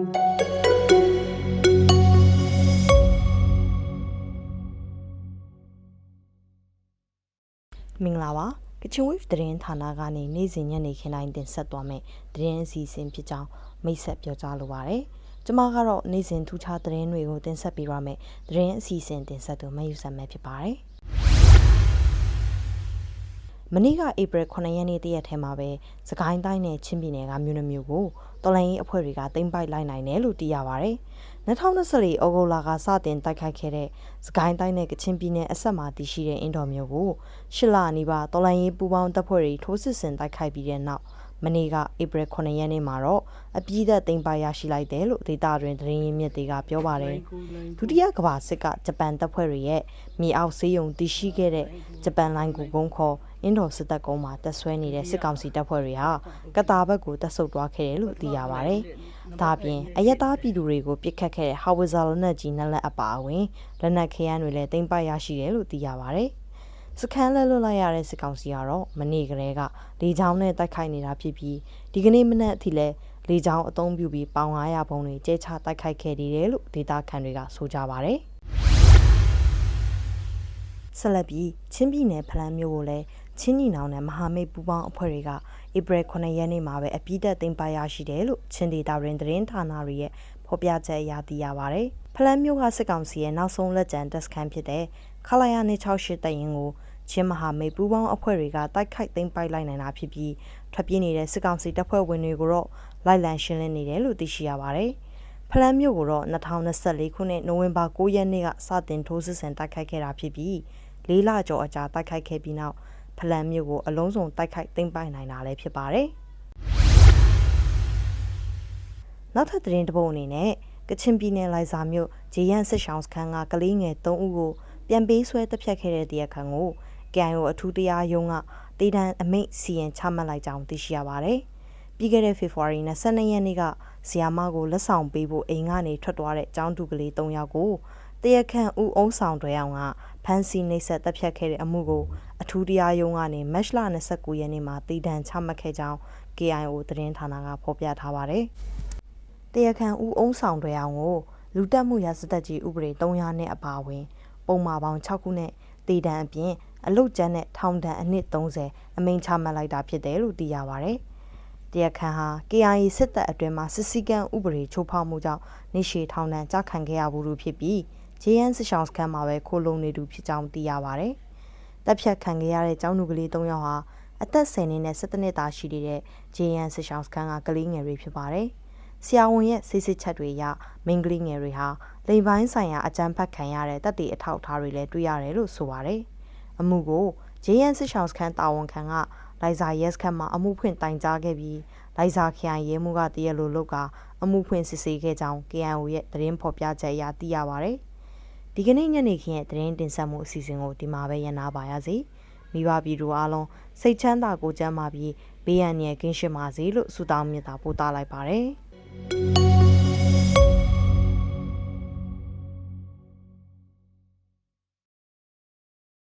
မင်္ဂလာပါကချင် wave သတင်းဌာနကနေနေ့စဉ်ညနေခင်းတိုင်းတင်ဆက်သွားမယ့်သတင်းအစီအစဉ်ဖြစ်ကြောင်းမိတ်ဆက်ပြောကြားလိုပါတယ်ကျွန်မကတော့နေ့စဉ်ထူးခြားသတင်းတွေကိုတင်ဆက်ပေးရမယ့်သတင်းအစီအစဉ်တင်ဆက်သူမယူဆမဲဖြစ်ပါတယ် မနေ့ကဧပြီ9ရက်နေ့တရက်ထဲမှာပဲစကိုင်းတိုင်းနဲ့ချင်းပြည်နယ်ကမြို့နှမျိုးကိုတော်လိုင်းရေးအဖွဲ့တွေကတင်ပိုက်လိုက်နိုင်တယ်လို့သိရပါဗျ။2024ဩဂုတ်လကစတင်တိုက်ခိုက်ခဲ့တဲ့စကိုင်းတိုင်းနဲ့ကချင်ပြည်နယ်အဆက်မှာတည်ရှိတဲ့အင်တော်မျိုးကိုရှစ်လအနီးပါတော်လိုင်းရေးပူးပေါင်းတပ်ဖွဲ့တွေထိုးစစ်ဆင်တိုက်ခိုက်ပြီးတဲ့နောက်မနေ့ကဧပြီ9ရက်နေ့မှာတော့အပြည့်သက်တင်ပိုက်ရရှိလိုက်တယ်လို့ဒေတာတွင်သတင်းရင်းမြစ်တွေကပြောပါတယ်။ဒုတိယကမ္ဘာစစ်ကဂျပန်တပ်ဖွဲ့တွေရဲ့မြေအောက်ဆေးရုံတည်ရှိခဲ့တဲ့ဂျပန်လိုင်းကူကုန်းခေါ် အင်ဒိုစစ်တပ်ကုန်းမှာတပ်ဆွဲနေတဲ့စစ်ကောင်စီတပ်ဖွဲ့တွေဟာကတာဘက်ကိုတပ်ဆုပ်သွားခဲ့တယ်လို့သိရပါတယ်။ဒါပြင်အယက်သားပြည်သူတွေကိုပစ်ခတ်ခဲ့တဲ့ဟာဝစ်ဇာလက်နက်ကြီးနှစ်လက်အပါအဝင်လက်နက်ခဲယမ်းတွေလည်းတင်ပိုက်ရရှိတယ်လို့သိရပါတယ်။စခန်းလဲလွတ်လိုက်ရတဲ့စစ်ကောင်စီကတော့မနေ့ကလေးကလေကြောင်းနဲ့တိုက်ခိုက်နေတာဖြစ်ပြီးဒီကနေ့မနက်အထိလည်းလေကြောင်းအုံပြုပြီးပေါင်900ဘုံတွေကျဲချတိုက်ခိုက်ခဲ့တယ်လို့ဒေတာခန်တွေကဆိုကြပါတယ်။ ဆက်လက်ပြီးချင်းပြည်နယ်ဖလန်းမြို့ကိုလည်းချင်းညီနောင်နဲ့မဟာမိတ်ပူးပေါင်းအဖွဲ့တွေကဧပြီ9ရက်နေ့မှာပဲအပြည့်သက်သိမ်းပိုက်ရရှိတယ်လို့ချင်းဒေတာရင်သတင်းဌာနတွေရဲ့ဖော်ပြချက်အရသိရပါဗျ။ဖလန်းမြို့ကစစ်ကောင်စီရဲ့နောက်ဆုံးလက်ကျန်တပ်စခန်းဖြစ်တဲ့ခလာယာနေ68တပ်ရင်းကိုချင်းမဟာမိတ်ပူးပေါင်းအဖွဲ့တွေကတိုက်ခိုက်သိမ်းပိုက်လိုက်နိုင်တာဖြစ်ပြီးထွက်ပြေးနေတဲ့စစ်ကောင်စီတပ်ဖွဲ့ဝင်တွေကိုတော့လိုက်လံရှင်းလင်းနေတယ်လို့သိရှိရပါတယ်။ ဖလန်းမြို့ကိုတော့2024ခုနှစ်နိုဝင်ဘာ9ရက်နေ့ကစတင်ထိုးစစ်ဆင်တိုက်ခိုက်ခဲ့တာဖြစ်ပြီးလေးလကျော်အကြာတိုက်ခိုက်ခဲ့ပြီးနောက်ဖလန်မြို့ကိုအလုံးစုံတိုက်ခိုက်သိမ်းပိုက်နိုင်တာလည်းဖြစ်ပါတယ်။နောက်ထပ်သတင်းတစ်ပုဒ်အနေနဲ့ကချင်ပြည်နယ်လိုင်ဇာမြို့ဂျေယန်စစ်ဆောင်စခန်းကကလေးငယ်3ဦးကိုပြန်ပေးဆွဲတပ်ဖြတ်ခဲ့တဲ့တရားခံကို KIO အထူးတရားရုံးကတည်တံအမိတ်စီရင်ချမှတ်လိုက်ကြောင်းသိရှိရပါတယ်။ပြီးခဲ့တဲ့ဖေဖော်ဝါရီ22ရက်နေ့က ဆီယာမကိုလက်ဆောင်ပေးဖို့အိမ်ကနေထွက်သွားတဲ့ចောင်းသူကလေး3ယောက်ကိုတရားခံဦးအုံးဆောင်တွေအောင်ကဖမ်းဆီးနှိပ်စက်တပ်ဖြတ်ခဲ့တဲ့အမှုကိုအထူးတရားရုံးကနေမတ်လ29ရက်နေ့မှာတည်တံချမှတ်ခဲ့ကြောင်း KIO သတင်းဌာနကဖော်ပြထားပါတယ်။တရားခံဦးအုံးဆောင်တွေအောင်ကိုလူတက်မှုရာစသက်ကြီးဥပဒေ300နဲ့အပါအဝင် ပုံမှာပေါင်း6ခုနဲ့တည်တံအပြင်အလုတ်ကျန်းနဲ့ထောင်ဒဏ်အနှစ်30အမိန့်ချမှတ်လိုက်တာဖြစ်တယ်လို့သိရပါဗျ။ တရားခံဟာ KIA စစ်တပ်အတွင်းမှာစစ်စည်းကမ်းဥပဒေချိုးဖောက်မှုကြောင့်နေရှေထောင်ဒဏ်ကြခံခဲ့ရဘူးလို့ဖြစ်ပြီးဂျေယန်စစ်ဆောင်စခန်းမှာပဲခိုလုံနေသူဖြစ်ကြောင်းသိရပါဗျ။တပ်ဖြတ်ခံခဲ့ရတဲ့ကျောင်းသူကလေး၃ယောက်ဟာအသက်10နှစ်နဲ့17နှစ်သားရှိတဲ့ဂျေယန်စစ်ဆောင်စခန်းကကလေးငယ်တွေဖြစ်ပါတယ်။ဆရာဝန်ရဲ့စစ်စစ်ချက်တွေအရမိန်းကလေးငယ်တွေဟာလိမ်ပိုင်းဆိုင်ရာအကြမ်းဖက်ခံရတဲ့တပ်တွေအထောက်အထားတွေလည်းတွေ့ရတယ်လို့ဆိုပါတယ်။အမှုကိုဂျေယန်စစ်ဆောင်စခန်းတာဝန်ခံက လိုက်စာရဲစခန်းမှာအမှုဖွင့်တိုင်ကြားခဲ့ပြီးလိုက်စာခရိုင်ရဲမှုကတရလိုလုတ်ကအမှုဖွင့်စစ်ဆေးခဲ့ကြောင်း KNO ရဲ့သတင်းဖော်ပြချက်အရသိရပါဗျ။ဒီကနေ့ညနေခင်းရဲ့သတင်းတင်ဆက်မှုအစီအစဉ်ကိုဒီမှာပဲရနာပါရစေမိဘပြည်သူအားလုံးစိတ်ချမ်းသာကိုကြမ်းပါပြီးဘေးရန်ရဲ့ကင်းရှင်းပါစေလို့ဆုတောင်းမြတ်တာပို့သလိုက်ပါတယ်